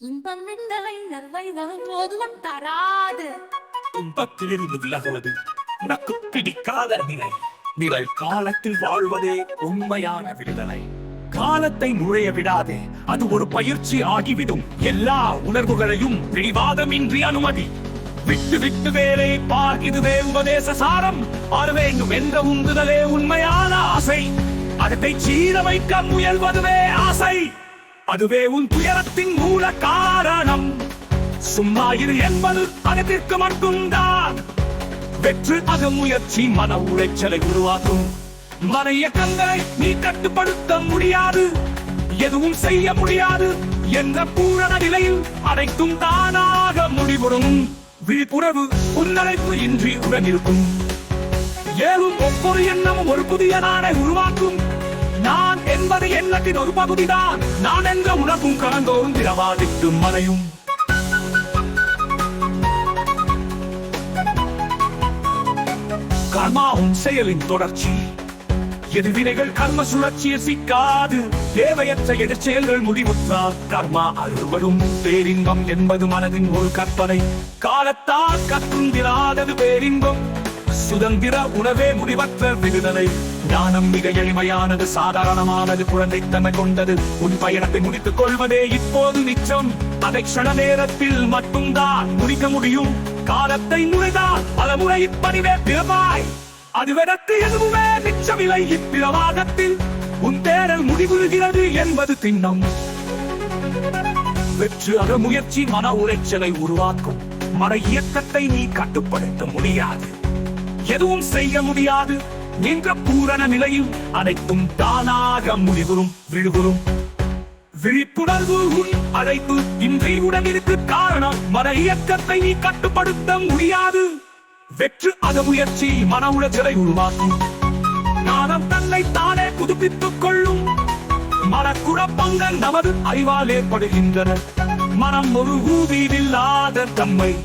இன்பம் விடுதலை போதும் தராது. துன்பத்திலிருந்து விலகுவது உனக்கு பிடிக்காத நிலை. நிலை காலத்தில் வாழ்வதே உண்மையான விடுதலை. காலத்தை நுழைய விடாதே அது ஒரு பயிற்சி ஆகிவிடும். எல்லா உணர்வுகளையும் பிடிவாதமின்றி அனுமதி. விட்டு விட்டு வேலை பார் இதுவே உபதேச சாரம். ஆற வேண்டும் என்ற உந்துதலே உண்மையான ஆசை. அதை சீர வைக்க முயல்வதுவே ஆசை. அதுவே உன் துயரத்தின் மூல காரணம். சும்மா இரு என்பது அகத்திற்கு மட்டும்தான். வெற்று அக முயற்சி மன உளைச்சலை உருவாக்கும். மன இயக்கங்களை நீ கட்டுப்படுத்த முடியாது. எதுவும் செய்ய முடியாது என்ற பூரண நிலையில் அனைத்தும் தானாக முடிவுறும். விழிப்புணர்வு உன்னழைப்பு இன்றி உடனிருக்கும் ஏழும் ஒவ்வொரு எண்ணமும் ஒரு புதிய நாளை உருவாக்கும். நான் என்பது எண்ணத்தின் ஒரு பகுதிதான். நான் என்ற உணர்வும் கலந்தோறும் திரவாதிட்டு மறையும். கர்மாவும் செயலின் தொடர்ச்சி. எதிர்வினைகள் கர்ம சுழற்சியை சிக்காது. தேவையற்ற எதிர்ச்செயல்கள் முடிவுற்றால் கர்மா அறுவடும் பேரின்பம் என்பது மனதின் ஒரு கற்பனை. காலத்தால் கற்றுந்திராதது பேரின்பம். சுதந்திர உணவே முடிவற்ற விடுதலை. ஞானம் மிக எளிமையானது சாதாரணமானது குழந்தைத்தன்மை கொண்டது. உன் பயணத்தை முடித்துக் கொள்வதே இப்போது நிச்சம் அதை க்ஷண நேரத்தில் மட்டும்தான் முடிக்க முடியும். காலத்தை முறைதான் பல முறை இப்படிவே பிறவாய் அதுவெனக்கு எதுவுமே மிச்சமில்லை இப்பிரவாதத்தில். உன் தேரல் முடிவுறுகிறது என்பது திண்ணம். வெற்று அக முயற்சி மன உளைச்சலை உருவாக்கும். மன இயக்கத்தை நீ கட்டுப்படுத்த முடியாது. எதுவும் செய்ய முடியாது. என்ற பூரண நிலையில் அனைத்தும் தானாக முடிவுறும் விழுவுறும் விழிப்புணர்வு உன் அழைப்பு இன்றை உடனிருக்கு காரணம் மன இயக்கத்தை நீ கட்டுப்படுத்த முடியாது. வெற்று அக முயற்சி மன உளைச்சலை உருவாக்கும் ஞானம் தன்னை தானே புதுப்பித்துக் கொள்ளும். மனக்குழப்பங்கள் நமது அறிவால் ஏற்படுகின்றன. மனம் ஒரு இல்லாத தம்மை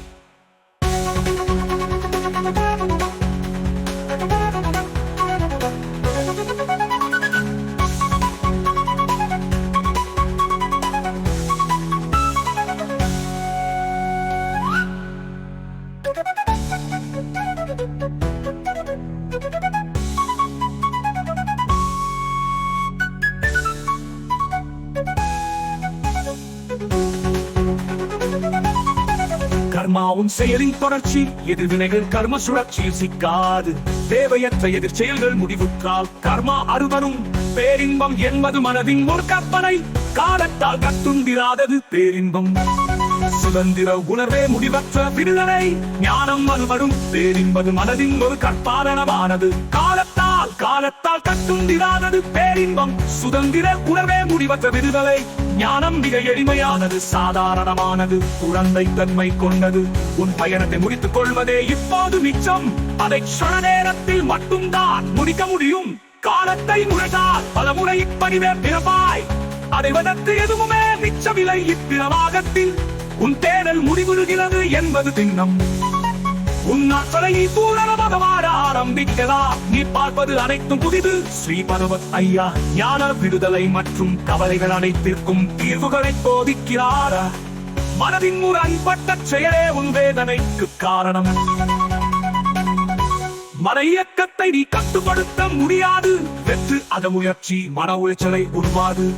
கர்மாவும் செயலின் தொடர்ச்சி. எதிர்வினைகள் கர்ம சுழற்சியில் சிக்காது. தேவையற்ற எதிர் செயல்கள் முடிவுற்றால் கர்மா அறுவரும் பேரின்பம் என்பது மனதின் ஒரு கற்பனை. காலத்தால் கட்டுந்திராதது பேரின்பம். சுதந்திர உணர்வே முடிவற்ற விடுதலை. ஞானம் அறுவரும் பேரின்பது மனதின் ஒரு கற்பாரணமானது காலத்தால் காலத்தால் கட்டுந்திராதது பேரின்பம். சுதந்திர உணர்வே முடிவற்ற விடுதலை. ஞானம் மிக எளிமையானது சாதாரணமானது. குழந்தை தன்மை கொண்டது. உன் பயணத்தை முடித்துக் கொள்வதே இப்போது மிச்சம். அதை க்ஷண நேரத்தில் மட்டும்தான் முடிக்க முடியும். காலத்தை முறைதால் பல முறை இப்படிவே பிறப்பாய். அடைவதற்கு எதுவுமே மிச்சமில்லை இப்பிரவாகத்தில் உன் தேடல் முடிவுறுகிறது என்பது திண்ணம். உன் நாட்களை பூரணமாக வாழ ஆரம்பிக்கலாம் நீ பார்ப்பது அனைத்தும் புதிது. ஸ்ரீ பகவத் ஐயா ஞான விடுதலை மற்றும் கவலைகள் அனைத்திற்கும் தீர்வுகளை போதிக்கிறார். மனதின் ஒரு அன்பட்ட செயலே உன் வேதனைக்கு காரணம். மன இயக்கத்தை நீ கட்டுப்படுத்த முடியாது. வெற்று அத முயற்சி மன உளைச்சலை உருவாது.